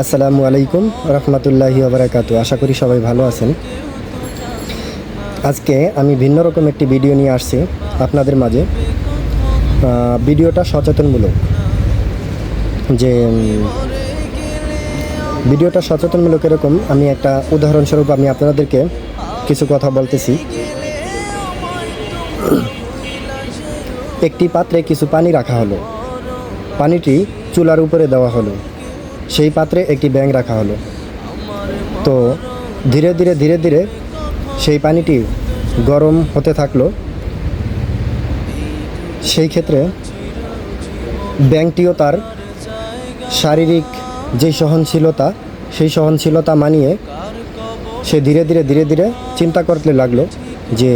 আসসালামু আলাইকুম রহমতুল্লাহি আবরাকাতু আশা করি সবাই ভালো আছেন। আজকে আমি ভিন্ন রকম একটি ভিডিও নিয়ে আসছি আপনাদের মাঝে। ভিডিওটা সচেতনমূলক। যে ভিডিওটা সচেতনমূলক এরকম, আমি একটা উদাহরণস্বরূপ আমি আপনাদেরকে কিছু কথা বলতেছি। একটি পাত্রে কিছু পানি রাখা হলো। পানিটি চুলার উপরে দেওয়া হলো। সেই পাত্রে একটি ব্যাঙ রাখা হলো। তো ধীরে ধীরে ধীরে ধীরে সেই পানিটি গরম হতে থাকল। সেই ক্ষেত্রে ব্যাংকটিও তার শারীরিক যে সহনশীলতা, সেই সহনশীলতা মানিয়ে সে ধীরে ধীরে ধীরে ধীরে চিন্তা করতে লাগল যে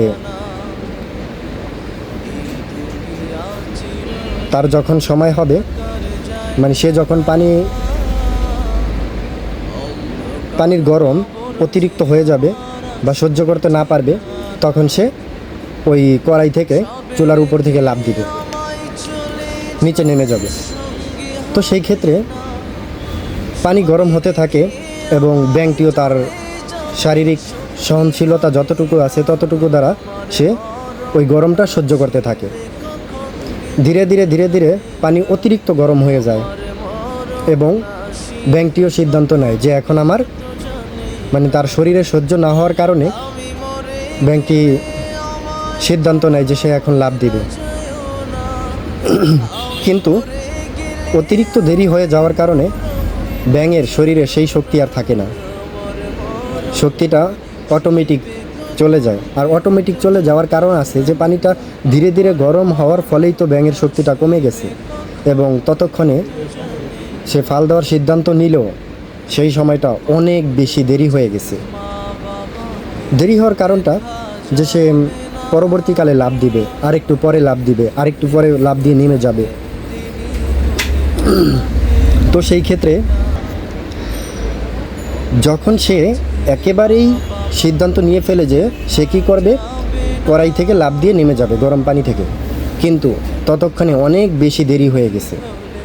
তার যখন সময় হবে মানে সে যখন পানি পানির গরম অতিরিক্ত হয়ে যাবে বা সহ্য করতে না পারবে, তখন সে ওই কড়াই থেকে চুলার উপর থেকে লাভ দিবে, নিচে নেমে যাবে। তো সেই ক্ষেত্রে পানি গরম হতে থাকে এবং ব্যাংকটিও তার শারীরিক সহনশীলতা যতটুকু আছে ততটুকু দ্বারা সে ওই গরমটা সহ্য করতে থাকে। ধীরে ধীরে ধীরে ধীরে পানি অতিরিক্ত গরম হয়ে যায় এবং ব্যাংকটিও সিদ্ধান্ত নেয় যে এখন আমার মানে তার শরীরে সহ্য না হওয়ার কারণে ব্যাংকটি সিদ্ধান্ত নেয় যে সে এখন লাভ দিবে। কিন্তু অতিরিক্ত দেরি হয়ে যাওয়ার কারণে ব্যাঙের শরীরে সেই শক্তি আর থাকে না। শক্তিটা অটোমেটিক চলে যায়। আর অটোমেটিক চলে যাওয়ার কারণ আছে যে পানিটা ধীরে ধীরে গরম হওয়ার ফলেই তো ব্যাঙের শক্তিটা কমে গেছে। এবং ততক্ষণে সে ফাল দেওয়ার সিদ্ধান্ত নিলেও সেই সময়টা অনেক বেশি দেরি হয়ে গেছে। দেরি হওয়ার কারণটা যে সে পরবর্তীকালে লাভ দিবে, আরেকটু পরে লাভ দিবে, আরেকটু পরে লাভ দিয়ে নেমে যাবে। তো সেই ক্ষেত্রে যখন সে একেবারেই সিদ্ধান্ত নিয়ে ফেলে যে সে কী করবে, কড়াই থেকে লাভ দিয়ে নেমে যাবে, গরম পানি থেকে। কিন্তু ততক্ষণে অনেক বেশি দেরি হয়ে গেছে।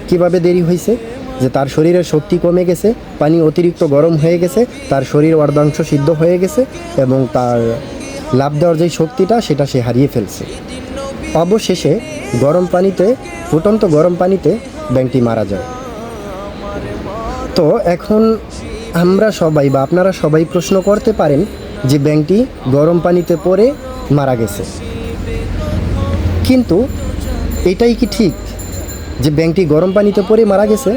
কীভাবে দেরি হয়েছে? যে তার শরীরের শক্তি কমে গেছে, পানি অতিরিক্ত গরম হয়ে গেছে, তার শরীর অর্ধাংশ সিদ্ধ হয়ে গেছে এবং তার লাভ দেওয়ার যে শক্তিটা, সেটা সে হারিয়ে ফেলছে। অবশেষে গরম পানিতে, ফুটন্ত গরম পানিতে ব্যাংকটি মারা যায়। তো এখন আমরা সবাই বা আপনারা সবাই প্রশ্ন করতে পারেন যে ব্যাংকটি গরম পানিতে পড়ে মারা গেছে। কিন্তু এটাই কি ঠিক যে ব্যাংকটি গরম পানিতে পড়ে মারা গেছে?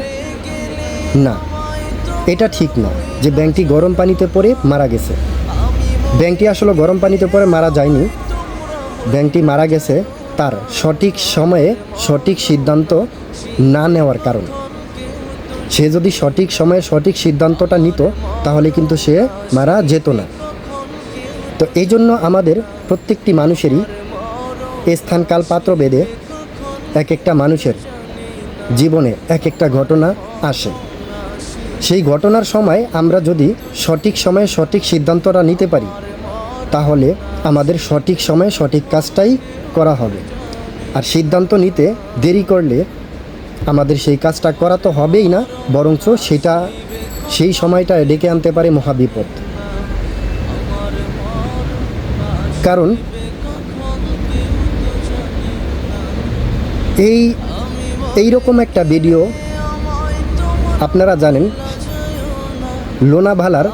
না, এটা ঠিক না যে ব্যাংকটি গরম পানিতে পড়ে মারা গেছে। ব্যাংকটি আসলে গরম পানিতে পড়ে মারা যায়নি। ব্যাংকটি মারা গেছে তার সঠিক সময়ে সঠিক সিদ্ধান্ত না নেওয়ার কারণে। সে যদি সঠিক সময়ে সঠিক সিদ্ধান্তটা নিত, তাহলে কিন্তু সে মারা যেত না। তো এই জন্য আমাদের প্রত্যেকটি মানুষেরই স্থানকাল পাত্র বেদে এক একটা মানুষের জীবনে এক একটা ঘটনা আসে। সেই ঘটনার সময় আমরা যদি সঠিক সময়ে সঠিক সিদ্ধান্তটা নিতে পারি, তাহলে আমাদের সঠিক সময়ে সঠিক কাজটাই করা হবে। আর সিদ্ধান্ত নিতে দেরি করলে আমাদের সেই কাজটা করা তো হবেই না, বরঞ্চ সেটা সেই সময়টা ডেকে আনতে পারে মহাবিপদ। কারণ এই এই রকম একটা ভিডিও আপনারা জানেন লোনাভালার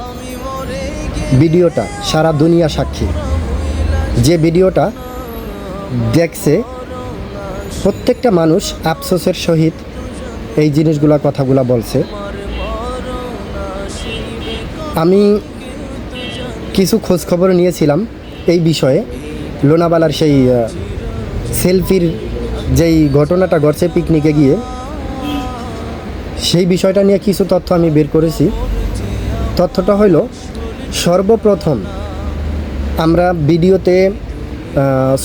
ভিডিওটা, সারা দুনিয়া সাক্ষী। যে ভিডিওটা দেখছে প্রত্যেকটা মানুষ আফসোসের সহিত এই জিনিসগুলা কথাগুলা বলছে। আমি কিছু খোঁজ খবর নিয়েছিলাম এই বিষয়ে। লোনাবালার সেই সেলফির যেই ঘটনাটা ঘটছে পিকনিকে গিয়ে, সেই বিষয়টা নিয়ে কিছু তথ্য আমি বের করেছি। তথ্যটা হইল, সর্বপ্রথম আমরা ভিডিওতে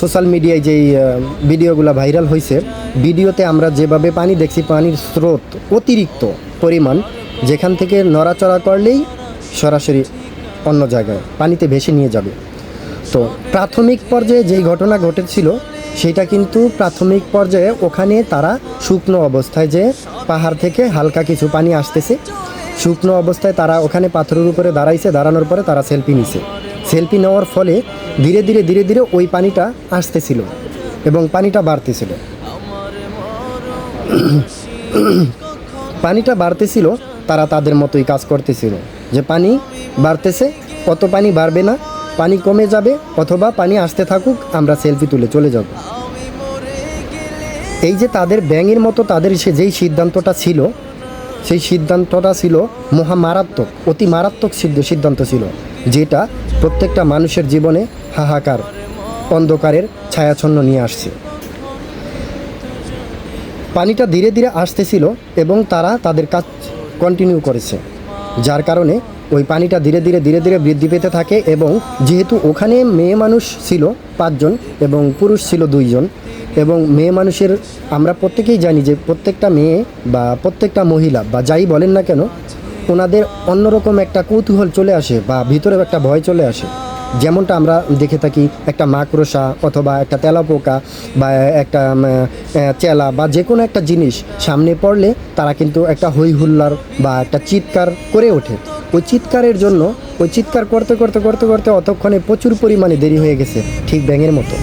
সোশ্যাল মিডিয়ায় যেই ভিডিওগুলো ভাইরাল হয়েছে ভিডিওতে আমরা যেভাবে পানি দেখছি, পানির স্রোত অতিরিক্ত পরিমাণ, যেখান থেকে নড়াচড়া করলেই সরাসরি অন্য জায়গায় পানিতে ভেসে নিয়ে যাবে। তো প্রাথমিক পর্যায়ে যেই ঘটনা ঘটেছিল, সেটা কিন্তু প্রাথমিক পর্যায়ে ওখানে তারা শুকনো অবস্থায় যে পাহাড় থেকে হালকা কিছু পানি আসতেছে শুকনো অবস্থায় তারা ওখানে পাথরের উপরে দাঁড়াইছে, দাঁড়ানোর পরে তারা সেলফি নিছে। সেলফি নেওয়ার ফলে ধীরে ধীরে ধীরে ধীরে ওই পানিটা আসতেছিল এবং পানিটা বাড়তেছিল। পানিটা বাড়তেছিল, তারা তাদের মতোই কাজ করতেছিল। যে পানি বাড়তেছে, কত পানি বাড়বে না, পানি কমে যাবে অথবা পানি আসতে থাকুক, আমরা সেলফি তুলে চলে যাব। এই যে তাদের ব্যাঙের মতো তাদের সে যেই সিদ্ধান্তটা ছিল সেই সিদ্ধান্তটা ছিল মহা মারাত্মক অতি মারাত্মক সিদ্ধ সিদ্ধান্ত ছিল, যেটা প্রত্যেকটা মানুষের জীবনে হাহাকার, অন্ধকারের ছায়াছন্ন নিয়ে আসছে। পানিটা ধীরে ধীরে আসতেছিল এবং তারা তাদের কাজ কন্টিনিউ করেছে, যার কারণে ওই পানিটা ধীরে ধীরে ধীরে ধীরে বৃদ্ধি পেতে থাকে এবং যেহেতু ওখানে মেয়ে মানুষ ছিল পাঁচজন এবং পুরুষ ছিল দুইজন এবং মেয়ে মানুষের আমরা প্রত্যেকেই জানি যে প্রত্যেকটা মেয়ে বা প্রত্যেকটা মহিলা বা যাই বলেন না কেন, ওনাদের অন্যরকম একটা কৌতূহল চলে আসে বা ভিতরে একটা ভয় চলে আসে। যেমনটা আমরা দেখে থাকি একটা মাকড়সা অথবা একটা তেলাপোকা বা একটা চেলা বা যে কোনো একটা জিনিস সামনে পড়লে তারা কিন্তু একটা হই হুল্লার বা একটা চিৎকার করে ওঠে। ওই চিৎকারের জন্য, ওই চিৎকার করতে করতে করতে করতে অতক্ষণে প্রচুর পরিমাণে দেরি হয়ে গেছে, ঠিক ব্যাঙের মতো।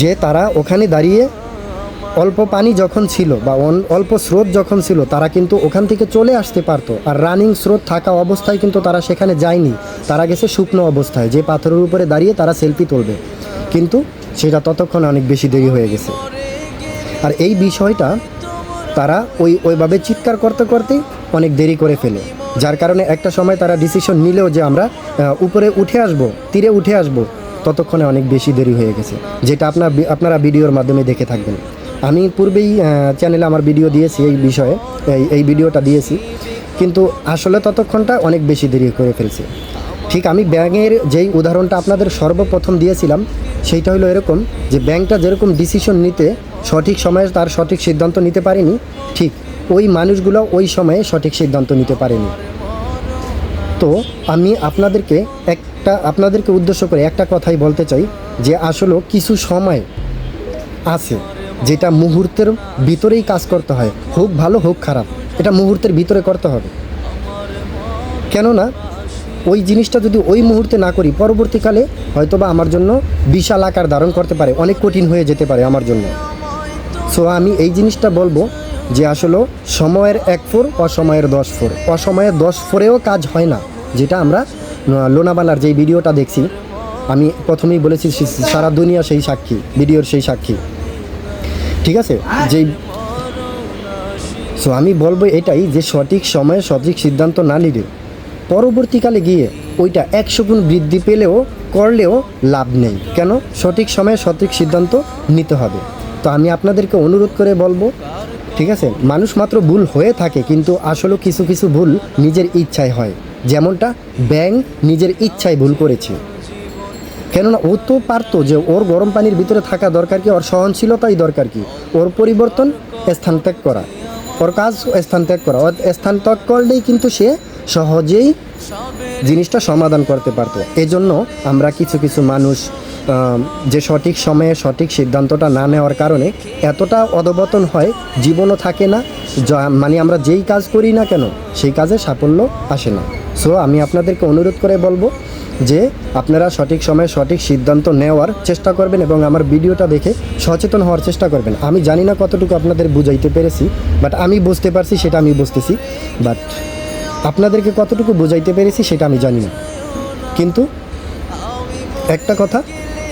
যে তারা ওখানে দাঁড়িয়ে অল্প পানি যখন ছিল বা অল্প স্রোত যখন ছিল, তারা কিন্তু ওখান থেকে চলে আসতে পারতো। আর রানিং স্রোত থাকা অবস্থায় কিন্তু তারা সেখানে যায়নি। তারা গেছে শুকনো অবস্থায়, যে পাথরের উপরে দাঁড়িয়ে তারা সেলফি তুলবে। কিন্তু সেটা ততক্ষণ অনেক বেশি দেরি হয়ে গেছে। আর এই বিষয়টা তারা ওই ওইভাবে চিৎকার করতে করতেই অনেক দেরি করে ফেলে। যার কারণে একটা সময় তারা ডিসিশন নিলেও যে আমরা উপরে উঠে আসব, তীরে উঠে আসব, ততক্ষণে অনেক বেশি দেরি হয়ে গেছে, যেটা আপনার আপনারা ভিডিওর মাধ্যমে দেখে থাকবেন। আমি পূর্বেই চ্যানেলে আমার ভিডিও দিয়েছি এই বিষয়ে, এই এই ভিডিওটা দিয়েছি, কিন্তু আসলে ততক্ষণটা অনেক বেশি দেরি করে ফেলছে। ঠিক আমি ব্যাঙের যেই উদাহরণটা আপনাদের সর্বপ্রথম দিয়েছিলাম, সেইটা হলো এরকম যে ব্যাংকটা যেরকম ডিসিশন নিতে সঠিক সময়ে তার সঠিক সিদ্ধান্ত নিতে পারেনি, ঠিক ওই মানুষগুলো ওই সময়ে সঠিক সিদ্ধান্ত নিতে পারেনি। তো আমি আপনাদেরকে একটা, আপনাদেরকে উদ্দেশ্য করে একটা কথাই বলতে চাই যে আসলে কিছু সময় আছে যেটা মুহূর্তের ভিতরেই কাজ করতে হয়, হোক ভালো হোক খারাপ, এটা মুহূর্তের ভিতরে করতে হবে। কেননা ওই জিনিসটা যদি ওই মুহূর্তে না করি, পরবর্তীকালে হয়তোবা আমার জন্য বিশাল আকার ধারণ করতে পারে, অনেক কঠিন হয়ে যেতে পারে আমার জন্য। সো আমি এই জিনিসটা বলব যে আসলে সময়ের এক ফোর, অসময়ের দশ ফোর। অসময়ের দশ ফোরেও কাজ হয় না, যেটা আমরা লোনাবালার যেই ভিডিওটা দেখছি, আমি প্রথমেই বলেছি সারা দুনিয়া সেই সাক্ষী, ভিডিওর সেই সাক্ষী। ঠিক আছে? যেই সো আমি বলব এটাই যে সঠিক সময়ে সঠিক সিদ্ধান্ত না নিলে, পরবর্তীকালে গিয়ে ওইটা একশো গুণ বৃদ্ধি পেলেও, করলেও লাভ নেই। কেন? সঠিক সময়ে সঠিক সিদ্ধান্ত নিতে হবে। তো আমি আপনাদেরকে অনুরোধ করে বলব ঠিক আছে? মানুষ মাত্র ভুল হয়ে থাকে, কিন্তু আসলে কিছু কিছু ভুল নিজের ইচ্ছায় হয়। যেমনটা ব্যাং নিজের ইচ্ছায় ভুল করেছে। কেননা, ও তো পারতো যে ওর গরম পানির ভিতরে থাকা দরকার কি, ওর সহনশীলতাই দরকার কি, ওর পরিবর্তন স্থান ত্যাগ করা। ওর কাজ স্থান ত্যাগ করা। স্থান ত্যাগ করলেই কিন্তু সে সহজেই জিনিসটা সমাধান করতে পারতো। এজন্য আমরা কিছু কিছু মানুষ যে সঠিক সময়ে সঠিক সিদ্ধান্তটা না নেওয়ার কারণে এতটা অধবতন হয়, জীবনও থাকে না মানে আমরা যেই কাজ করি না কেন, সেই কাজে সাফল্য আসে না। সো আমি আপনাদেরকে অনুরোধ করে বলব যে আপনারা সঠিক সময়ে সঠিক সিদ্ধান্ত নেওয়ার চেষ্টা করবেন এবং আমার ভিডিওটা দেখে সচেতন হওয়ার চেষ্টা করবেন। আমি জানি না কতটুকু আপনাদের বুঝাইতে পেরেছি বাট আমি বুঝতে পারছি, সেটা আমি বুঝতেছি বাট আপনাদেরকে কতটুকু বোঝাইতে পেরেছি সেটা আমি জানি না। কিন্তু একটা কথা,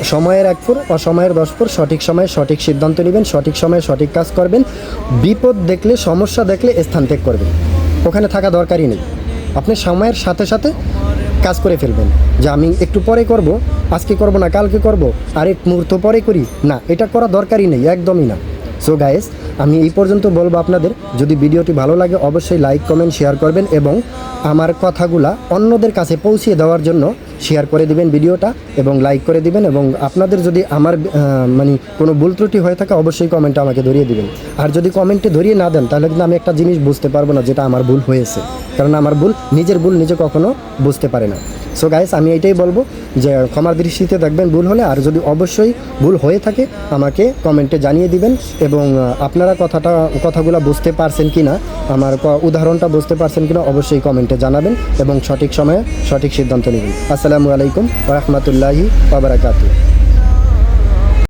সময়ের এক ফুর অসময়ের দশ ফুর সঠিক সময়ে সঠিক সিদ্ধান্ত নেবেন, সঠিক সময়ে সঠিক কাজ করবেন, বিপদ দেখলে, সমস্যা দেখলে স্থান ত্যাগ করবেন। ওখানে থাকা দরকারই নেই। আপনি সময়ের সাথে সাথে কাজ করে ফেলবেন। যে আমি একটু পরে করব, আজকে করব না, কালকে করব আর এক মুহূর্ত পরে করি, না, এটা করা দরকারই নেই, একদমই না। সো গাইস আমি এই পর্যন্ত বলব আপনাদের, যদি ভিডিওটি ভালো লাগে, অবশ্যই লাইক কমেন্ট শেয়ার করবেন এবং আমার কথাগুলা অন্যদের কাছে পৌঁছিয়ে দেওয়ার জন্য শেয়ার করে দিবেন ভিডিওটা এবং লাইক করে দিবেন এবং আপনাদের যদি আমার মানে কোনো ভুল ত্রুটি হয়ে থাকে অবশ্যই কমেন্টে আমাকে ধরিয়ে দিবেন। আর যদি কমেন্টে ধরিয়ে না দেন, তাহলে কিন্তু আমি একটা জিনিস বুঝতে পারব না যেটা আমার ভুল হয়েছে। কারণ আমার ভুল, নিজের ভুল নিজে কখনো বুঝতে পারে না। সো গাইস আমি এটাই বলব যে ক্ষমার দৃষ্টিতে দেখবেন ভুল হলে, আর যদি অবশ্যই ভুল হয়ে থাকে, আমাকে কমেন্টে জানিয়ে দিবেন এবং আপনারা কথাটা, কথাগুলো বুঝতে পারছেন কি না আমার উদাহরণটা বুঝতে পারছেন কি না অবশ্যই কমেন্টে জানাবেন এবং সঠিক সময়ে সঠিক সিদ্ধান্ত নেবেন। আসসালামু আলাইকুম রহমতুল্লাহি ওবরাকাতু